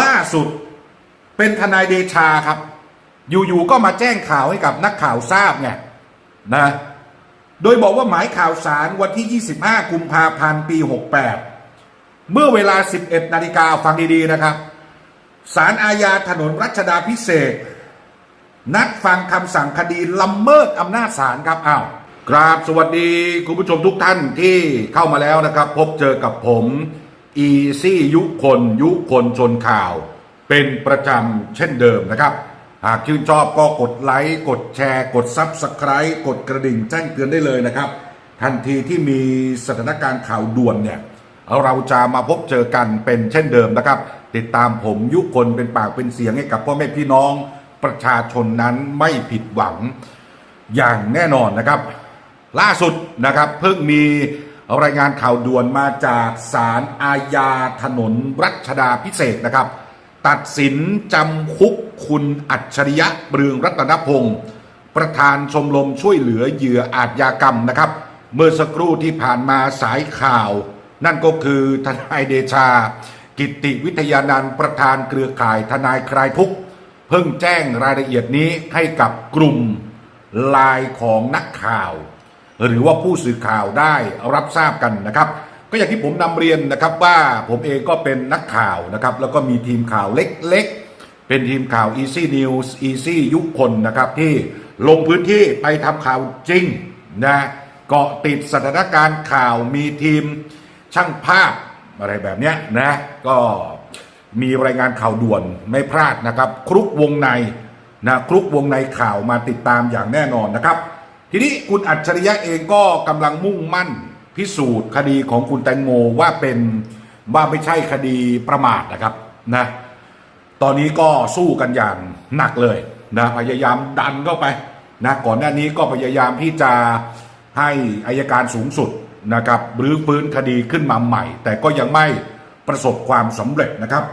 ล่าสุดเป็นทนายเดชาครับ อยู่ๆก็มาแจ้งข่าวให้กับนักข่าวทราบไงนะ โดยบอกว่าหมายข่าวสารวันที่ 25 กุมภาพันธ์ปี 68 เมื่อเวลา 11 นาฬิกาฟังดีๆนะครับสารอาญาถนนรัชดาพิเศษ นัดฟังคำสั่งคดีละเมิดอำนาจศาลครับอ้าวกราบสวัสดีคุณผู้ชมทุกท่านที่เข้ามาแล้วนะครับ พบเจอกับผม อีซี่ยุคนยุคนชนข่าว เป็นประจำเช่นเดิมนะครับ หากชื่นชอบก็กดไลค์กดแชร์ กดซับสไคร b e กดกระดิ่งแจ้งเตือนได้เลยนะครับ ทันทีที่มีสถานการณ์ข่าวด่วนเนี่ยเราจะมาพบเจอกันเป็นเช่นเดิมนะครับ ติดตามผมยุคนเป็นปากเป็นเสียงให้กับพ่อแม่พี่น้องประชาชนนั้นไม่ผิดหวังอย่างแน่นอนนะครับ ล่าสุดนะครับเพิ่งมี รายงานข่าวด่วนมาจากศาลอาญาถนนรัชดาพิเศษนะครับ ตัดสินจำคุกคุณอัจฉริยะเรืองรัตนพงศ์ประธานชมรมช่วยเหลือเหยื่ออาชญากรรมนะครับ เมื่อสักครู่ที่ผ่านมาสายข่าว นั่นก็คือทนายเดชา กิติวิทยานันท์ประธานเครือข่ายทนายคลายทุกข์เพิ่งแจ้งรายละเอียดนี้ให้กับกลุ่มลายของนักข่าว หรือว่าผู้สื่อข่าวได้รับทราบกันนะครับก็อย่างที่ผมนำเรียนนะครับว่าผมเองก็เป็นนักข่าวนะครับแล้วก็มีทีมข่าวเล็กๆ เป็นทีมข่าว Easy News Easy ยุคคนนะครับที่ลงพื้นที่ไปทำข่าวจริงนะเกาะติดสถานการณ์ข่าวมีทีมช่างภาพอะไรแบบนี้นะก็มีรายงานข่าวด่วนไม่พลาดนะครับ ครุกวงในนะครุกวงในข่าวมาติดตามอย่างแน่นอนนะครับ ทีนี้คุณอัจฉริยะเองก็กำลังมุ่งมั่นพิสูจน์คดีของคุณแตงโมว่าเป็นว่าไม่ใช่คดีประมาทนะครับนะตอนนี้ก็สู้กันอย่างหนักเลยนะพยายามดันเข้าไปนะก่อนหน้านี้ก็พยายามที่จะให้อายการสูงสุดนะครับรื้อฟื้นคดีขึ้นมาใหม่ แต่ก็ยังไม่ประสบความสำเร็จนะครับ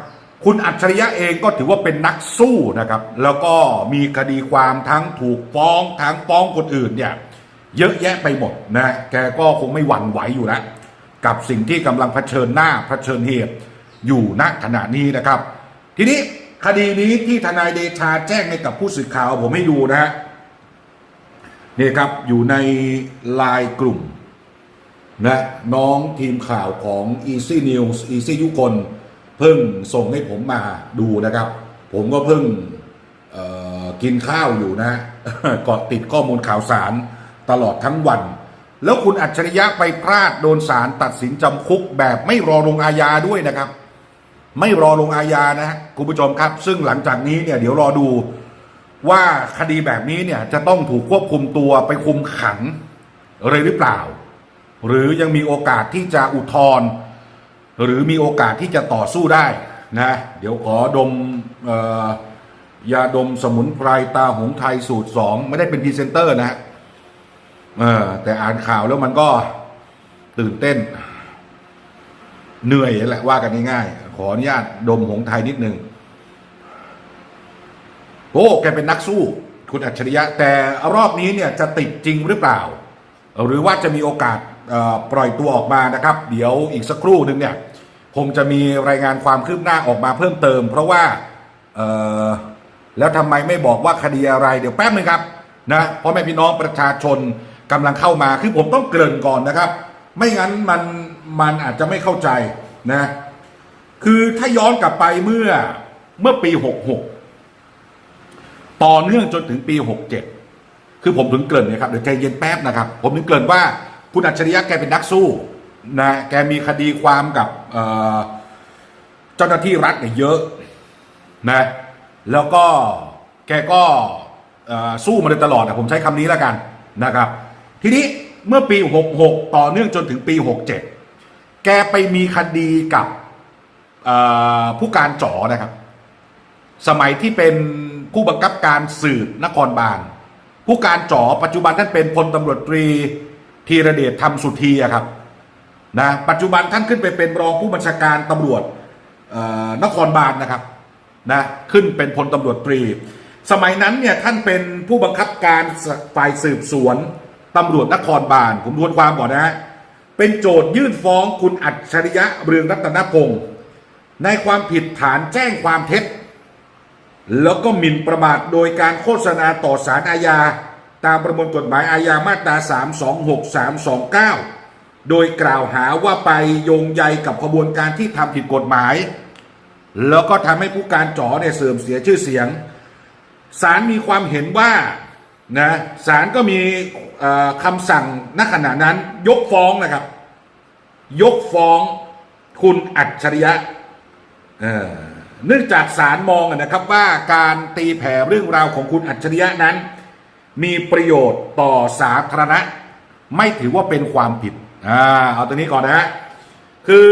คุณอัจฉริยะเองก็ถือว่าเป็นนักสู้นะครับ แล้วก็มีคดีความทั้งถูกฟ้องทั้งฟ้องคนอื่นเนี่ยเยอะแยะไปหมดนะแกก็คงไม่หวั่นไหวอยู่แล้วกับสิ่งที่กำลังเผชิญหน้าเผชิญเหตุอยู่ณขณะนี้นะครับ ทีนี้คดีนี้ที่ทนายเดชาแจ้งให้กับผู้สื่อข่าวผมให้ดูนะฮะนี่ครับอยู่ในลน์กลุ่มนะน้องทีมข่าวของ Easy News Easy ยุคน เพิ่งส่งให้ผมมาดูนะครับ ผมก็เพิ่งกินข้าวอยู่นะเกาะติดข้อมูลข่าวสารตลอดทั้งวัน แล้วคุณอัจฉริยะไปพลาดโดนศาลตัดสินจำคุกแบบไม่รอลงอาญาด้วยนะครับ ไม่รอลงอาญานะฮะคุณผู้ชมครับ ซึ่งหลังจากนี้เนี่ยเดี๋ยวรอดูว่าคดีแบบนี้เนี่ยจะต้องถูกควบคุมตัวไปคุมขังเลยหรือเปล่า หรือยังมีโอกาสที่จะอุทธรณ์ หรือมีโอกาสที่จะต่อสู้ได้นะเดี๋ยวขอดมออยาดมสมุนไพรตาหงไทยสูตรสองไม่ได้เป็นพรีเซนเตอร์นะฮะแต่อ่านข่าวแล้วมันก็ตื่นเต้น เหนื่อยแหละว่ากันง่ายๆขออนุญาตดมหงไทยนิดนึงโอ้แกเป็นนักสู้ คุณอัจฉริยะ แต่รอบนี้เนี่ยจะติดจริงหรือเปล่า หรือว่าจะมีโอกาสปล่อยตัวออกมานะครับ เดี๋ยวอีกสักครู่หนึ่งเนี่ยคงจะมีรายงานความคืบหน้าออกมาเพิ่มเติม เพราะว่าแล้วทำไมไม่บอกว่าคดีอะไรเดี๋ยวแป๊บนึงครับนะเพราะแม่พี่น้องประชาชนกำลังเข้ามาคือผมต้องเกริ่นก่อนนะครับ ไม่งั้นมันมันอาจจะไม่เข้าใจนะ คือถ้าย้อนกลับไปเมื่อเมื่อปี 66 ต่อเนื่องจนถึงปี 67 คือผมถึงเกริ่นเนี่ยครับเดี๋ยวใจเย็นแป๊บนะครับ ผมถึงเกริ่นว่าคุณอัจฉริยะแกเป็นนักสู้นะแกมีคดีความกับเจ้าหน้าที่รัฐเนี่ยเยอะนะแล้วก็แกก็สู้มาโดยตลอดอะผมใช้คำนี้แล้วกันนะครับ ทีนี้เมื่อปี 66 ต่อเนื่องจนถึงปี 67 แกไปมีคดีกับผู้การจ๋อนะครับ สมัยที่เป็นผู้บังคับการสืบนครบาล ผู้การจ๋อปัจจุบันท่านเป็นพลตำรวจตรีธีรเดชธรรมสุธีครับนะปัจจุบันท่านขึ้นไปเป็นรองผู้บัญชาการตำรวจนครบาลนะครับนะขึ้นเป็นพลตำรวจตรี สมัยนั้นเนี่ยท่านเป็นผู้บังคับการฝ่ายสืบสวนตำรวจนครบาลผมทวนความก่อนนะฮะเป็นโจทยื่นฟ้องคุณอัจฉริยะเรืองรัตนพงศ์ในความผิดฐานแจ้งความเท็จ แล้วก็หมิ่นประมาทโดยการโฆษณาต่อสารอาญา ตามประมวลกฎหมายอาญามาตรา 326 329 โดยกล่าวหาว่าไปโยงใยกับขบวนการที่ทำผิดกฎหมาย แล้วก็ทำให้ผู้การจ๋อเนี่ยเสื่อมเสียชื่อเสียงศาลมีความเห็นว่านะศาลก็มีคำสั่งณขณะนั้นยกฟ้องนะครับ ยกฟ้องคุณอัจฉริยะเออ เนื่องจากศาลมองนะครับว่าการตีแผ่เรื่องราวของคุณอัจฉริยะนั้น มีประโยชน์ต่อสาธารณะ ไม่ถือว่าเป็นความผิดอ่าเอาตัวนี้ก่อนนะฮะคือ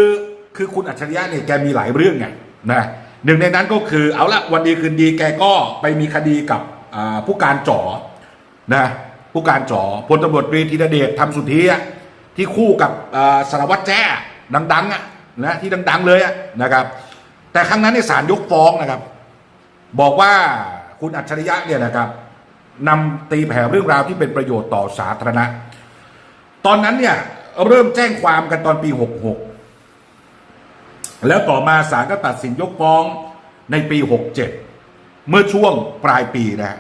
คือคุณอัจฉริยะเนี่ยแกมีหลายเรื่องไงนะหนึ่งในนั้นก็คือเอาละวันดีคืนดีแกก็ไปมีคดีกับผู้การจ๋อนะผู้การจ๋อพลตำรวจตรีธีรเดชทำสุธิอะที่คู่กับสารวัตรแจ้ดังๆอะนะที่ดัง ๆ เลยอะนะครับ แต่ครั้งนั้นในศาลยกฟ้องนะครับ บอกว่าคุณอัจฉริยะเนี่ยนะครับนำตีแผ่เรื่องราวที่เป็นประโยชน์ต่อสาธารณะ ตอนนั้นเนี่ยเริ่มแจ้งความกันตอนปี 66 แล้วต่อมาศาลก็ตัดสินยกฟ้องในปี 67 เมื่อช่วงปลายปีนะ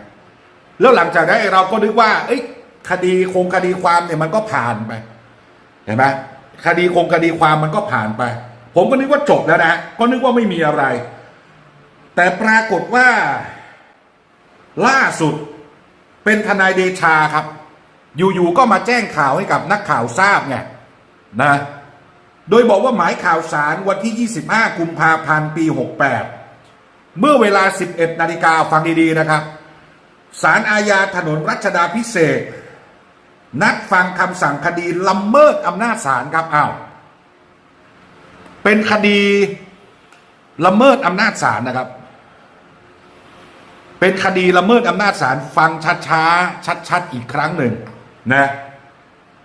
แล้วหลังจากนั้นเราก็นึกว่าเอ้ยคดีคงคดีความเนี่ยมันก็ผ่านไป เห็นไหมคดีคงคดีความมันก็ผ่านไป ผมก็นึกว่าจบแล้วนะก็นึกว่าไม่มีอะไร แต่ปรากฏว่า ล่าสุดเป็นทนายเดชาครับ อยู่ๆก็มาแจ้งข่าวให้กับนักข่าวทราบไงนะ โดยบอกว่าหมายข่าวสารวันที่ 25 กุมภาพันธ์ปี 68 เมื่อเวลา 11 นาฬิกาฟังดีๆนะครับศาลอาญาถนนรัชดาพิเศษ นัดฟังคำสั่งคดีละเมิดอำนาจศาลครับอ้าว เป็นคดีละเมิดอำนาจศาลนะครับ เป็นคดีละเมิดอำนาจศาลฟังช้าๆชัดๆอีกครั้งหนึ่งนะ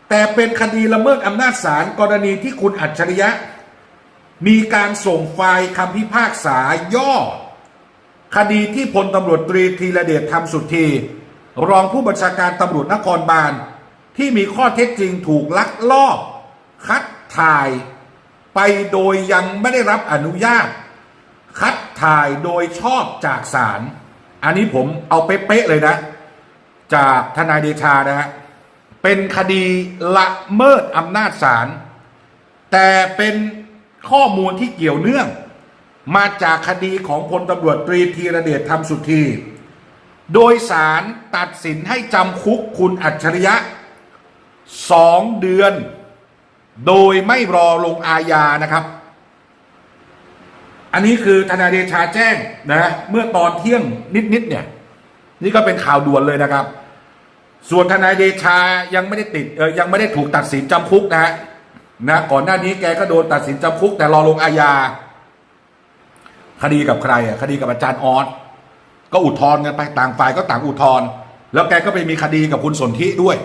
แต่เป็นคดีละเมิดอำนาจศาลกรณีที่คุณอัจฉริยะ มีการส่งไฟล์คำพิพากษาย่อ คดีที่พลตำรวจตรีธีระเดชทำสุที รองผู้บัญชาการตำรวจนครบาล ที่มีข้อเท็จจริงถูกลักลอบ คัดถ่าย ไปโดยยังไม่ได้รับอนุญาต คัดถ่ายโดยชอบจากศาลอันนี้ผมเอาเป๊ะๆเลยนะ จากทนายเดชานะฮะเป็นคดีละเมิดอำนาจศาลแต่เป็นข้อมูลที่เกี่ยวเนื่อง มาจากคดีของพลตำรวจตรีธีระเดชทำสุทธีโดยสารตัดสินให้จำคุกคุณอัจฉริยะสองเดือน โดยไม่รอลงอาญานะครับ อันนี้คือทนายเดชาแจ้งนะเมื่อตอนเที่ยงนิดๆเนี่ย นี่ก็เป็นข่าวด่วนเลยนะครับ ส่วนทนายเดชายังไม่ได้ติดเออยังไม่ได้ถูกตัดสินจำคุกนะฮะนะก่อนหน้านี้แกก็โดนตัดสินจำคุก แต่รอลงอาญาคดีกับใครอะคดีกับอาจารย์ออสก็อุทธรณ์กันไปต่างฝ่ายก็ต่างอุทธรณ์แล้วแกก็ไปมีคดีกับคุณสนธิด้วย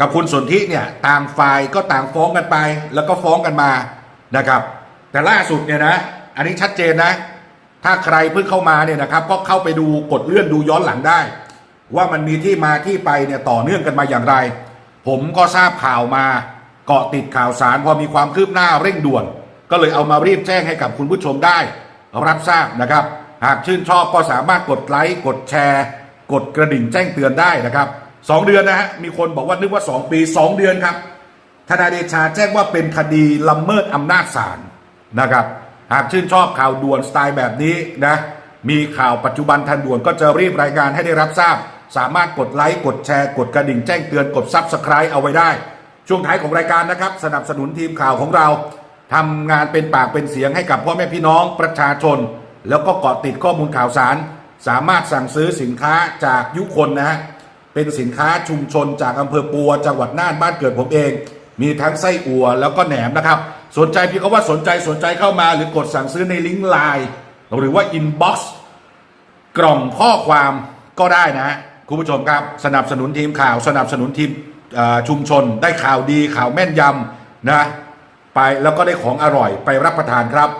กับคุณสนธิเนี่ยต่างฝ่ายก็ต่างฟ้องกันไป แล้วก็ฟ้องกันมานะครับ แต่ล่าสุดเนี่ยนะ อันนี้ชัดเจนนะ ถ้าใครเพิ่งเข้ามาเนี่ยนะครับ ก็เข้าไปดูกดเลื่อนดูย้อนหลังได้ ว่ามันมีที่มาที่ไปเนี่ยต่อเนื่องกันมาอย่างไร ผมก็ทราบข่าวมาเกาะติดข่าวสารพอมีความคืบหน้าเร่งด่วน ก็เลยเอามารีบแจ้งให้กับคุณผู้ชมได้ รับทราบนะครับ หากชื่นชอบก็สามารถกดไลค์กดแชร์ กดกระดิ่งแจ้งเตือนได้นะครับ สองเดือนนะฮะมีคนบอกว่านึกว่า2ปี2เดือนครับทนายเดชาแจ้งว่าเป็นคดีละเมิดอำนาจศาลนะครับหากชื่นชอบข่าวด่วนสไตล์แบบนี้นะมีข่าวปัจจุบันทันด่วนก็จะรีบรายงานให้ได้รับทราบ สามารถกดไลค์กดแชร์กดกระดิ่งแจ้งเตือนกดซับสไคร b e เอาไว้ได้ ช่วงท้ายของรายการนะครับ สนับสนุนทีมข่าวของเราทำงานเป็นปากเป็นเสียงให้กับพ่อแม่พี่น้องประชาชน แล้วก็เกาะติดข้อมูลข่าวสาร สามารถสั่งซื้อสินค้าจากยุคนนะฮะ เป็นสินค้าชุมชนจากอำเภอปัวจังหวัดน่านบ้านเกิดผมเอง มีทั้งไส้อั่วแล้วก็แหนมนะครับ สนใจพี่เขาว่าสนใจสนใจเข้ามาหรือกดสั่งซื้อในลิงก์ไลน์หรือว่าอินบ็อกซ์กล่องข้อความก็ได้นะ คุณผู้ชมครับ สนับสนุนทีมข่าวสนับสนุนทีมชุมชนได้ข่าวดีข่าวแม่นยำนะ ไปแล้วก็ได้ของอร่อยไปรับประทานครับ